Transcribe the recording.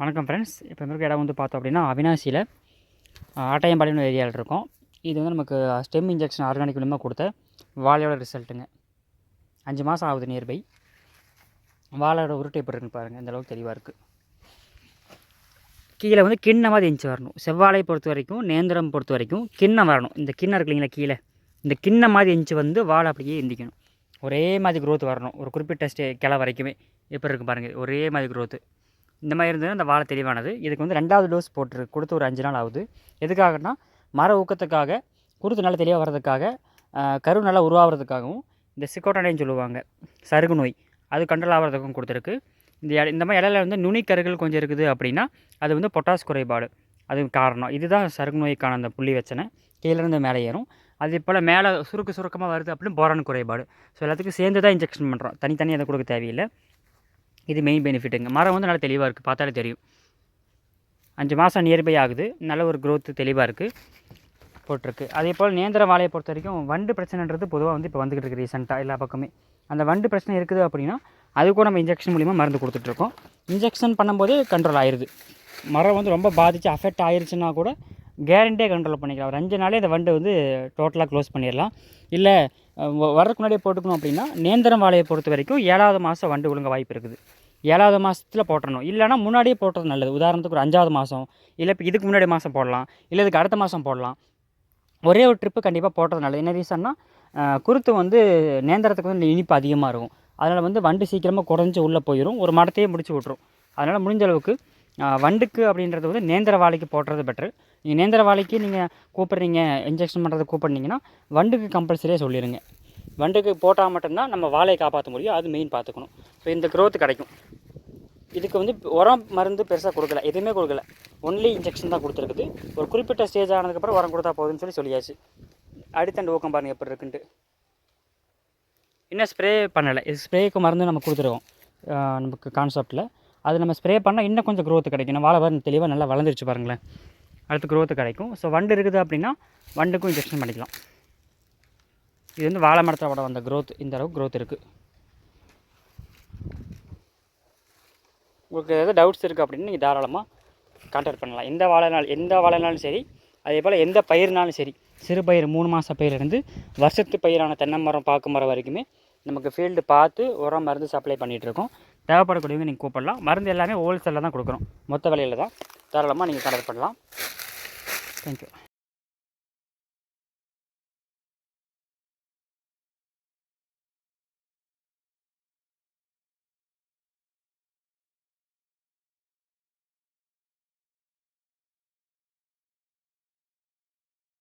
வணக்கம் ஃப்ரெண்ட்ஸ் இப்போ இருக்க இடம் வந்து பார்த்தோம் அப்படின்னா அவினாசியில் ஆட்டையம்பாளையம் ஏரியாவில் இருக்கோம். இது வந்து நமக்கு ஸ்டெம் இன்ஜெக்ஷன் ஆர்கானிக் மூலமாக கொடுத்த வாழையோட ரிசல்ட்டுங்க. அஞ்சு மாதம் ஆகுது நியர்பை வாழையோட உருட்டை எப்படி இருக்குன்னு பாருங்கள் இந்த அளவுக்கு தெளிவாக இருக்குது கீழே வந்து கிண்ணம் மாதிரி இன்ச்சு வரணும். செவ்வாழை பொறுத்த வரைக்கும் நேந்திரம் பொறுத்த வரைக்கும் கிண்ணம் வரணும். இந்த கிண்ணம் இருக்கு இல்லைங்களா கீழே? இந்த கிண்ணம் மாதிரி இன்ச்சு வந்து வாழை அப்படியே எந்திக்கணும். ஒரே மாதிரி க்ரோத் வரணும். ஒரு குறிப்பிட்ட ஸ்டே கிளை வரைக்குமே. எப்படி இருக்கும் பாருங்கள் ஒரே மாதிரி க்ரோத்து இந்த மாதிரி இருந்தது அந்த வாழை தெளிவானது. இதுக்கு வந்து ரெண்டாவது டோஸ் போட்டுருக்கு கொடுத்து ஒரு அஞ்சு நாள் ஆகுது. எதுக்காகனா மர ஊக்கத்துக்காக குருத்து நல்லா தெளிவாக வர்றதுக்காக கரு நல்லா உருவாகிறதுக்காகவும் இந்த சிக்கோட்டானேன்னு சொல்லுவாங்க. சருகு நோய். அது கண்ட்ரோல் ஆகிறதுக்கும் கொடுத்துருக்கு. இந்த இந்த மாதிரி இலையில வந்து நுனிக்கருகள் கொஞ்சம் இருக்குது அப்படின்னா அது வந்து பொட்டாஸ் குறைபாடு. அது காரணம். இதுதான் சருகு நோய்க்கான அந்த புள்ளி வச்சனை. கீழேருந்து மேலே ஏறும். அது போல் மேலே சுருக்கு சுருக்கமாக வருது அப்படின்னு போரான் குறைபாடு. ஸோ எல்லாத்துக்கும் சேர்ந்து தான் இன்ஜெக்ஷன் பண்ணுறோம் தனித்தனி அதை கொடுக்க தேவையில்லை. இது மெயின் பெனிஃபிட்டுங்க மரம் வந்து நல்லா தெளிவாக இருக்குது பார்த்தாலே தெரியும். அஞ்சு மாதம் நியர்பை ஆகுது. நல்ல ஒரு க்ரோத்து தெளிவாக இருக்குது போட்டிருக்கு. அதே போல் நேந்திர வாழையை பொறுத்த வரைக்கும் வண்டு பிரச்சனைன்றது பொதுவாக வந்து இப்போ வந்துக்கிட்டு இருக்குது ரீசெண்டாக எல்லா பக்கமே. அந்த வண்டு பிரச்சனை இருக்குது அப்படின்னா அது கூட நம்ம இன்ஜெக்ஷன் மூலிமா மருந்து கொடுத்துட்ருக்கோம் இன்ஜெக்ஷன் பண்ணும்போதே கண்ட்ரோல் ஆயிடுது மரம் வந்து ரொம்ப பாதித்து அஃபெக்ட் ஆயிடுச்சுன்னா கூட கேரண்டியாக கண்ட்ரோல் பண்ணிக்கலாம். ஒரு அஞ்சு நாளே இந்த வண்டு வந்து டோட்டலாக க்ளோஸ் பண்ணிடலாம். இல்லை வரதுக்கு முன்னாடியே போட்டுக்கணும் அப்படின்னா நேந்திரம் வாழையை பொறுத்த வரைக்கும் ஏழாவது மாதம் வண்டு ஒழுங்க வாய்ப்பு இருக்குது. ஏழாவது மாதத்தில் போட்டுறணும். இல்லைனா முன்னாடியே போட்டுறது நல்லது. உதாரணத்துக்கு ஒரு அஞ்சாவது மாதம் இல்லை இப்போ இதுக்கு முன்னாடி மாதம் போடலாம் இல்லை இதுக்கு அடுத்த மாதம் போடலாம். ஒரே ஒரு ட்ரிப்பு கண்டிப்பாக போடுறது நல்லது. என்ன ரீசன்னா குருத்து வந்து நேந்திரத்துக்கு வந்து இனிப்பு அதிகமாக இருக்கும். அதனால் வந்து வண்டு சீக்கிரமாக குறைஞ்சி உள்ளே போயிடும் ஒரு மரத்தையே முடிச்சு விட்ரும் அதனால் முடிஞ்ச அளவுக்கு வண்டுக்கு அப்படின்றது வந்து நேந்திர வாழைக்கு போடுறது பெட்ரு நீங்கள் நேந்திர வாழைக்கு நீங்கள் கூப்பிட்றீங்க இன்ஜெக்ஷன் பண்ணுறது கூப்பிட்றீங்கன்னா வண்டுக்கு கம்பல்சரியாக சொல்லிடுங்க வண்டுக்கு போட்டால் மட்டும்தான் நம்ம வாழையை காப்பாற்ற முடியும். அது மெயின் பார்த்துக்கணும் ஸோ இந்த க்ரோத் கிடைக்கும். இதுக்கு வந்து உரம் மருந்து பெருசாக கொடுக்கல எதுவுமே கொடுக்கல. ஒன்லி இன்ஜெக்ஷன் தான் கொடுத்துருக்குது. ஒரு குறிப்பிட்ட ஸ்டேஜ் ஆனதுக்கப்புறம் உரம் கொடுத்தா போதும்னு சொல்லி சொல்லியாச்சு. அடித்தண்டு ஊக்கம் பாருங்கள் எப்படி இருக்குன்ட்டு. இன்னும் ஸ்ப்ரே பண்ணலை. இது ஸ்ப்ரேக்கு மருந்து நம்ம கொடுத்துருவோம். நமக்கு கான்செப்டில் அது நம்ம ஸ்ப்ரே பண்ணால் இன்னும் கொஞ்சம் க்ரோத்து கிடைக்கும். வாழை பாருங்க தெளிவாக நல்லா வளர்ந்துருச்சு பாருங்களேன். அடுத்து க்ரோத்து கிடைக்கும். ஸோ வண்டு இருக்குது அப்படின்னா வண்டுக்கும் இன்ஜெக்ஷன் பண்ணிக்கலாம். இது வந்து வாழை மரத்தோட வந்த க்ரோத் இந்த அளவுக்கு க்ரோத் இருக்குது உங்களுக்கு எதாவது டவுட்ஸ் இருக்குது அப்படின்னு நீங்கள் தாராளமாக கான்டாக்ட் பண்ணலாம். எந்த வாழைனாலும் எந்த வாழைனாலும் சரி அதே போல் எந்த பயிர்னாலும் சரி சிறு பயிர் மூணு மாத பயிரிலிருந்து வருஷத்து பயிரான தென்னை மரம் பாக்கு மரம் வரைக்குமே நமக்கு ஃபீல்டு பார்த்து உரம் மருந்து சப்ளை பண்ணிகிட்டு இருக்கோம். தேவைப்படக்கூடியவங்க நீங்கள் கூப்பிடலாம். மருந்து எல்லாமே ஹோல்சேலில் தான் கொடுக்குறோம் மொத்த விலையில் தான். தாராளமாக நீங்கள் கான்டாக்ட் பண்ணலாம். தேங்க்யூ